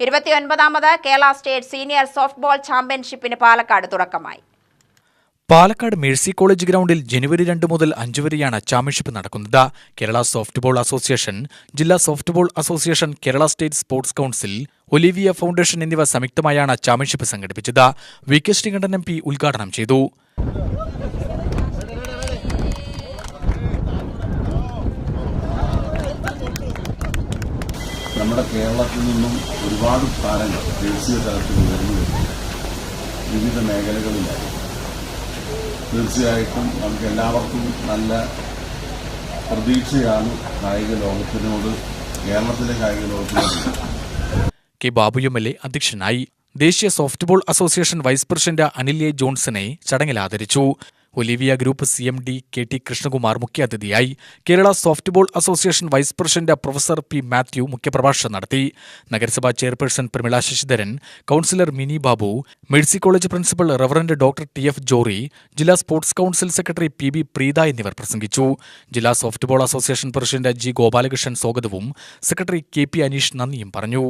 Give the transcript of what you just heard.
ഇരുപത്തിയൊൻപതാമത് Kerala state senior softball ചാമ്പ്യൻഷിപ്പിന് പാലക്കാട് തുടക്കമായി. Palakkad Mercy college ഗ്രൗണ്ടിൽ ജനുവരി രണ്ട് മുതൽ അഞ്ച് വരെയാണ് ചാമ്പ്യൻഷിപ്പ് നടക്കുന്നത്. കേരള സോഫ്റ്റ്ബോൾ അസോസിയേഷൻ ജില്ലാ softball association Kerala state sports council Olivia foundation എന്നിവ സംയുക്തമായാണ് ചാമ്പ്യൻഷിപ്പ് സംഘടിപ്പിച്ചത്. V K Sreekandan M P ഉദ്ഘാടനം ചെയ്തു. നമ്മുടെ കേരളത്തിൽ നിന്നും ഒരുപാട് താരങ്ങൾ ദേശീയ തലത്തിൽ ഉയർന്നു വരുന്നു. വിവിധ മേഖലകളിലായി. തീർച്ചയായിട്ടും നമുക്ക് എല്ലാവർക്കും നല്ല പ്രതീക്ഷയാണ് കായിക ലോകത്തിനോട് കേരളത്തിലെ കായിക ലോകത്തിനോട്. K Babu M L A അധ്യക്ഷനായി ദേശീയ softball association vice president Anil A ജോൺസനെ ചടങ്ങിൽ ആദരിച്ചു. Olivia group C M D K T Krishnakumar മുഖ്യാതിഥിയായി Kerala softball association vice president professor P Mathew മുഖ്യപ്രഭാഷണം നടത്തി. നഗരസഭാ chairperson Pramila Sasidharan councillor Mini Babu Mercy college principal reverend doctor T F Jory ജില്ലാ sports council secretary P B Preetha എന്നിവർ പ്രസംഗിച്ചു. ജില്ലാ softball association president G Gopalakrishnan സ്വാഗതവും secretary K P Aneesh നന്ദിയും പറഞ്ഞു.